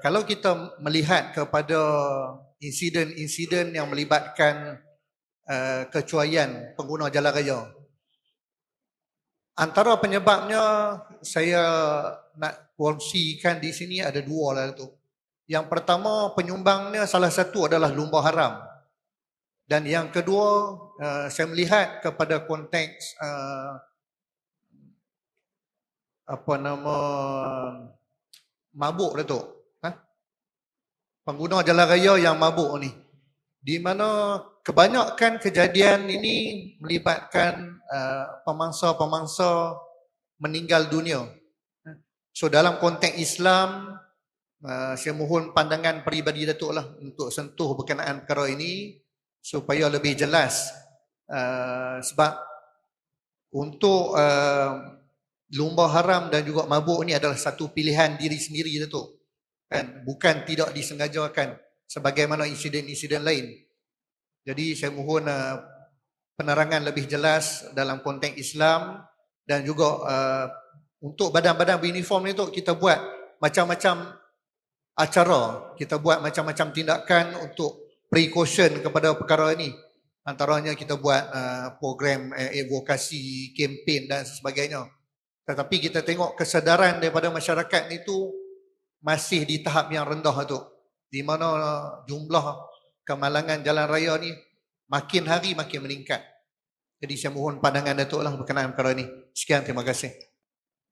kalau kita melihat kepada insiden-insiden yang melibatkan uh, kecuaian pengguna jalan raya, antara penyebabnya saya nak kongsikan di sini ada dua lah tu. Yang pertama penyumbangnya salah satu adalah lumba haram. Dan yang kedua uh, saya melihat kepada konteks uh, apa nama mabuk Datuk. Pengguna jalan raya yang mabuk ni. Di mana kebanyakan kejadian ini melibatkan uh, pemangsa-pemangsa meninggal dunia. So dalam konteks Islam, uh, saya mohon pandangan peribadi Datuk lah untuk sentuh berkenaan perkara ini supaya lebih jelas. Uh, sebab untuk uh, lumba haram dan juga mabuk ni adalah satu pilihan diri sendiri Datuk. Kan? Bukan tidak disengajakan sebagaimana insiden-insiden lain. Jadi saya mohon uh, penerangan lebih jelas dalam konteks Islam dan juga uh, untuk badan-badan beruniform ni tu kita buat macam-macam acara, kita buat macam-macam tindakan untuk precaution kepada perkara ini. Antaranya kita buat uh, program uh, advokasi, kempen dan sebagainya. Tetapi kita tengok kesedaran daripada masyarakat itu masih di tahap yang rendah tu. Di mana jumlah kemalangan jalan raya ni makin hari makin meningkat. Jadi saya mohon pandangan Datuk lah berkenaan perkara ni. Sekian, terima kasih.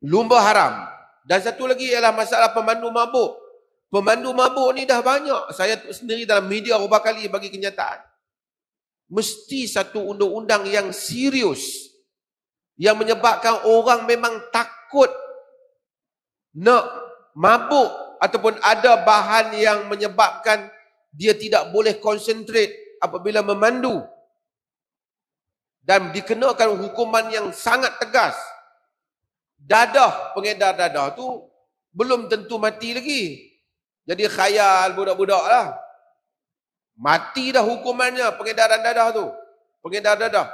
Lumba haram. Dan satu lagi ialah masalah pemandu mabuk. Pemandu mabuk ni dah banyak. Saya sendiri dalam media beberapa kali bagi kenyataan. Mesti satu undang-undang yang serius yang menyebabkan orang memang takut nak mabuk ataupun ada bahan yang menyebabkan dia tidak boleh konsentrate apabila memandu. Dan dikenakan hukuman yang sangat tegas. Dadah pengedar dadah tu belum tentu mati lagi. Jadi khayal budak-budak lah. Mati dah hukumannya pengedaran dadah tu. Pengedar dadah.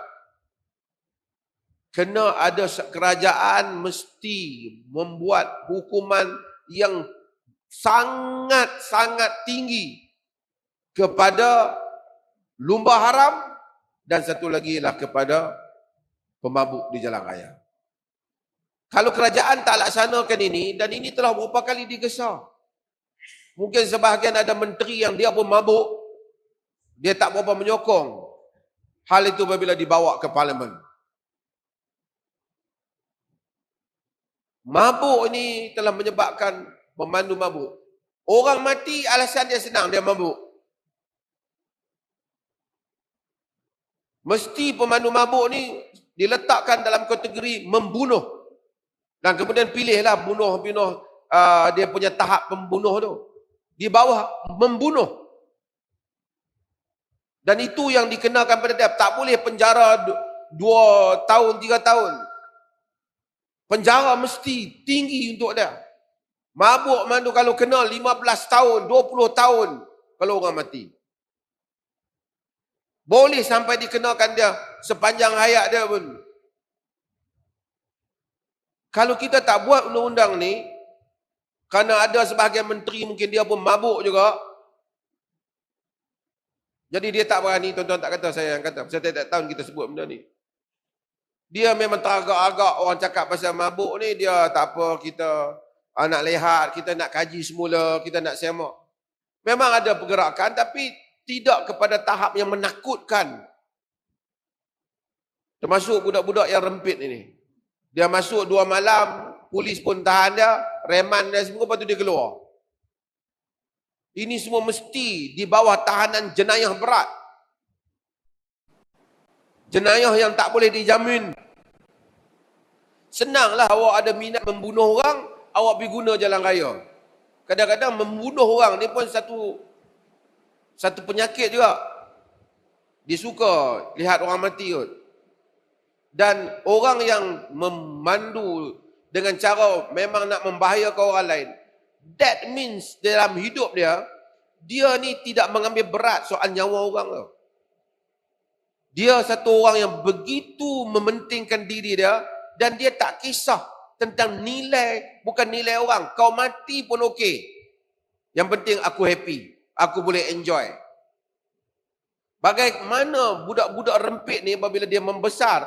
Kena ada kerajaan mesti membuat hukuman yang sangat-sangat tinggi kepada lumba haram dan satu lagi lah kepada pemabuk di jalan raya. Kalau kerajaan tak laksanakan ini dan ini telah beberapa kali digesa. Mungkin sebahagian ada menteri yang dia pun mabuk. Dia tak berapa menyokong. Hal itu apabila dibawa ke parlimen. Mabuk ini telah menyebabkan pemandu mabuk. Orang mati alasan dia senang, dia mabuk. Mesti pemandu mabuk ni diletakkan dalam kategori membunuh. Dan kemudian pilihlah bunuh-bunuh uh, dia punya tahap pembunuh tu. Di bawah membunuh. Dan itu yang dikenakan pada dia. Tak boleh penjara dua tahun, tiga tahun. Penjara mesti tinggi untuk dia. Mabuk mandu kalau kena 15 tahun, 20 tahun kalau orang mati. Boleh sampai dikenakan dia sepanjang hayat dia pun. Kalau kita tak buat undang-undang ni, kerana ada sebahagian menteri mungkin dia pun mabuk juga. Jadi dia tak berani, tuan-tuan tak kata saya yang kata. Saya tak tahu kita sebut benda ni. Dia memang teragak-agak orang cakap pasal mabuk ni, dia tak apa, kita uh, nak lehat, kita nak kaji semula, kita nak semak. Memang ada pergerakan tapi tidak kepada tahap yang menakutkan. Termasuk budak-budak yang rempit ini. Dia masuk dua malam, polis pun tahan dia, reman dia semua, lepas tu dia keluar. Ini semua mesti di bawah tahanan jenayah berat. Jenayah yang tak boleh dijamin Senanglah awak ada minat membunuh orang, awak pergi guna jalan raya. Kadang-kadang membunuh orang ni pun satu satu penyakit juga. Dia suka lihat orang mati kot. Dan orang yang memandu dengan cara memang nak membahayakan orang lain, that means dalam hidup dia, dia ni tidak mengambil berat soal nyawa orang tu. Dia satu orang yang begitu mementingkan diri dia, dan dia tak kisah tentang nilai bukan nilai orang kau mati pun okey Yang penting aku happy. Aku boleh enjoy. Bagaimana budak-budak rempit ni apabila dia membesar,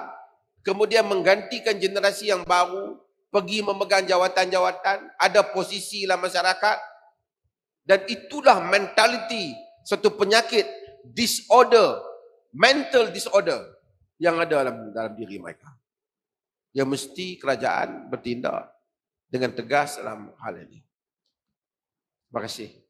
kemudian menggantikan generasi yang baru, pergi memegang jawatan-jawatan, ada posisi dalam masyarakat, dan itulah mentality satu penyakit disorder, mental disorder yang ada dalam, dalam diri mereka. Yang mesti kerajaan bertindak dengan tegas dalam hal ini. Terima kasih.